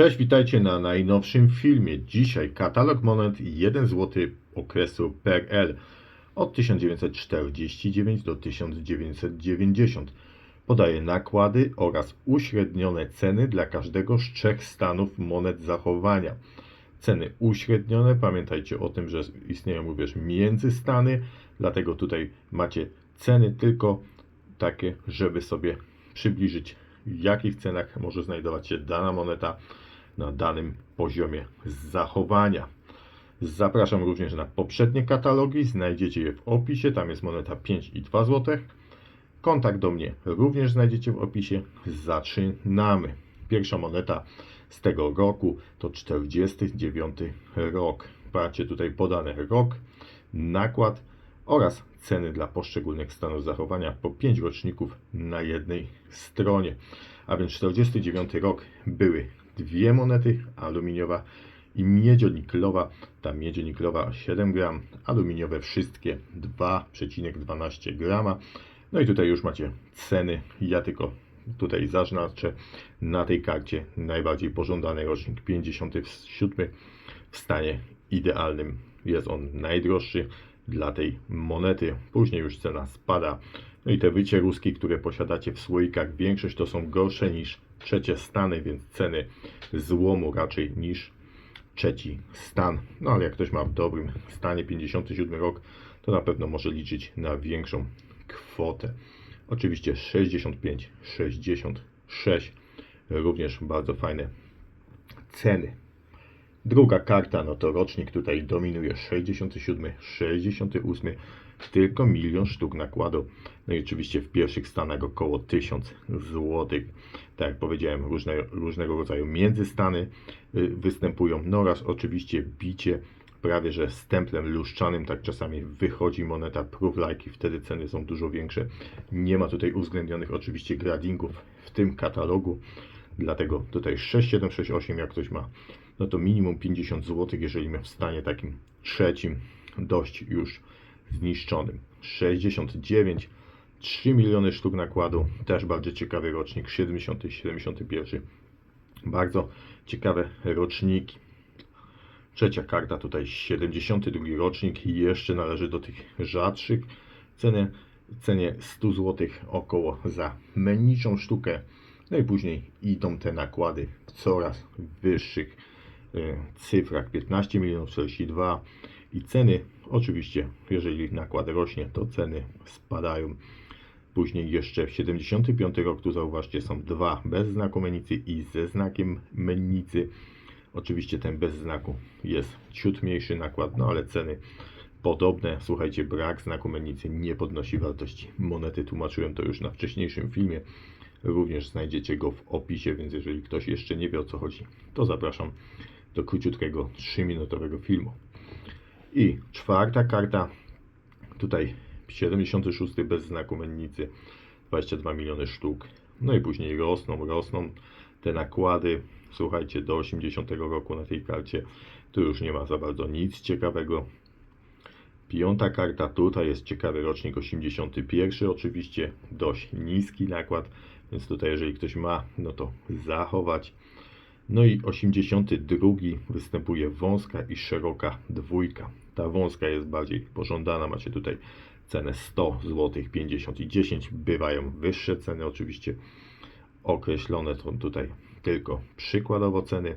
Cześć, witajcie na najnowszym filmie. Dzisiaj katalog monet 1 zł okresu PRL od 1949 do 1990. Podaje nakłady oraz uśrednione ceny dla każdego z trzech stanów monet zachowania. Ceny uśrednione, pamiętajcie o tym, że istnieją również międzystany, dlatego tutaj macie ceny tylko takie, żeby sobie przybliżyć, w jakich cenach może znajdować się dana moneta na danym poziomie zachowania. Zapraszam również na poprzednie katalogi, znajdziecie je w opisie, tam jest moneta 5 i 2 zł. Kontakt do mnie również znajdziecie w opisie. Zaczynamy. Pierwsza moneta z tego roku to 49 rok. Macie tutaj podany rok, nakład oraz ceny dla poszczególnych stanów zachowania po 5 roczników na jednej stronie. A więc 49 rok były dwie monety, aluminiowa i miedzioniklowa. Ta miedzioniklowa 7 gram, aluminiowe wszystkie 2,12 grama. No i tutaj już macie ceny. Ja tylko tutaj zaznaczę na tej karcie najbardziej pożądany rocznik 57 w stanie idealnym. Jest on najdroższy dla tej monety. Później już cena spada. No i te wycieruski, które posiadacie w słoikach, większość to są gorsze niż trzecie stany, więc ceny złomu raczej niż trzeci stan. No ale jak ktoś ma w dobrym stanie 57 rok, to na pewno może liczyć na większą kwotę. Oczywiście 65, 66, również bardzo fajne ceny. Druga karta, no to rocznik tutaj dominuje 67, 68, tylko milion sztuk nakładu. No i oczywiście w pierwszych stanach około 1000 zł. Tak jak powiedziałem, różne, różnego rodzaju międzystany y, występują. No oraz oczywiście bicie prawie że stemplem luszczanym, tak czasami wychodzi moneta proof like i wtedy ceny są dużo większe. Nie ma tutaj uwzględnionych oczywiście gradingów w tym katalogu, dlatego tutaj 6768 jak ktoś ma, no to minimum 50 zł, jeżeli w stanie takim trzecim dość już zniszczonym. 69 3 miliony sztuk nakładu, też bardzo ciekawy rocznik, 70, 71. Bardzo ciekawe roczniki. Trzecia karta tutaj 72 rocznik i jeszcze należy do tych rzadszych. Ceny, cenie 100 zł około za menniczą sztukę. No i później idą te nakłady w coraz wyższych cyfrach 15 milionów 42 i ceny oczywiście jeżeli nakład rośnie to ceny spadają. Później jeszcze w 75 rok tu zauważcie są dwa bez znaku i ze znakiem mennicy. Oczywiście ten bez znaku jest ciut mniejszy nakład, no ale ceny podobne. Słuchajcie, brak znaku nie podnosi wartości monety. Tłumaczyłem to już na wcześniejszym filmie. Również znajdziecie go w opisie, więc jeżeli ktoś jeszcze nie wie o co chodzi, to zapraszam do króciutkiego 3-minutowego filmu. I czwarta karta, tutaj 76 bez znaku mennicy, 22 miliony sztuk. No i później rosną, rosną te nakłady. Słuchajcie, do 80 roku na tej karcie tu już nie ma za bardzo nic ciekawego. Piąta karta, tutaj jest ciekawy rocznik 81, oczywiście dość niski nakład, więc tutaj jeżeli ktoś ma, no to zachować. No i 82 występuje wąska i szeroka dwójka. Ta wąska jest bardziej pożądana, macie tutaj cenę 100 zł, 50 i 10. Bywają wyższe ceny oczywiście określone są tutaj tylko przykładowo ceny.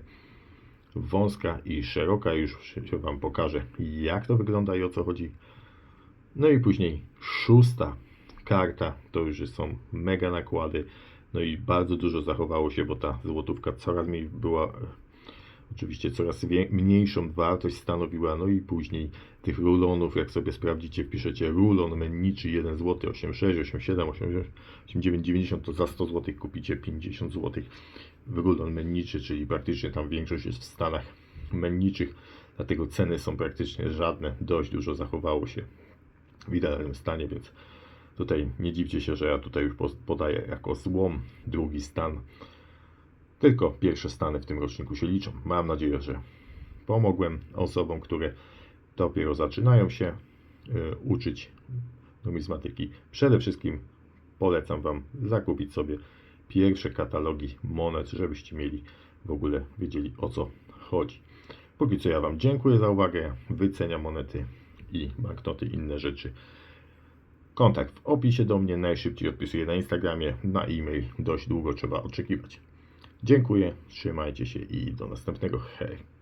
Wąska i szeroka, już się Wam pokażę jak to wygląda i o co chodzi. No i później szósta karta, to już są mega nakłady. No i bardzo dużo zachowało się, bo ta złotówka coraz mniej była, e, oczywiście coraz mniejszą wartość stanowiła. No i później tych rulonów, jak sobie sprawdzicie, wpiszecie rulon menniczy 1 zł, 86, 87, 88, 89, 90, to za 100 zł kupicie 50 zł rulon menniczy, czyli praktycznie tam większość jest w stanach menniczych, dlatego ceny są praktycznie żadne, dość dużo zachowało się w idealnym stanie, więc Tutaj nie dziwcie się, że ja tutaj już podaję jako złom drugi stan. Tylko pierwsze stany w tym roczniku się liczą. Mam nadzieję, że pomogłem osobom, które dopiero zaczynają się y, uczyć numizmatyki. Przede wszystkim polecam Wam zakupić sobie pierwsze katalogi monet, żebyście mieli w ogóle wiedzieli o co chodzi. Póki co ja Wam dziękuję za uwagę, wyceniam monety i banknoty, inne rzeczy. Kontakt w opisie do mnie, najszybciej odpisuję na Instagramie, na e-mail dość długo trzeba oczekiwać. Dziękuję, trzymajcie się i do następnego. Hej!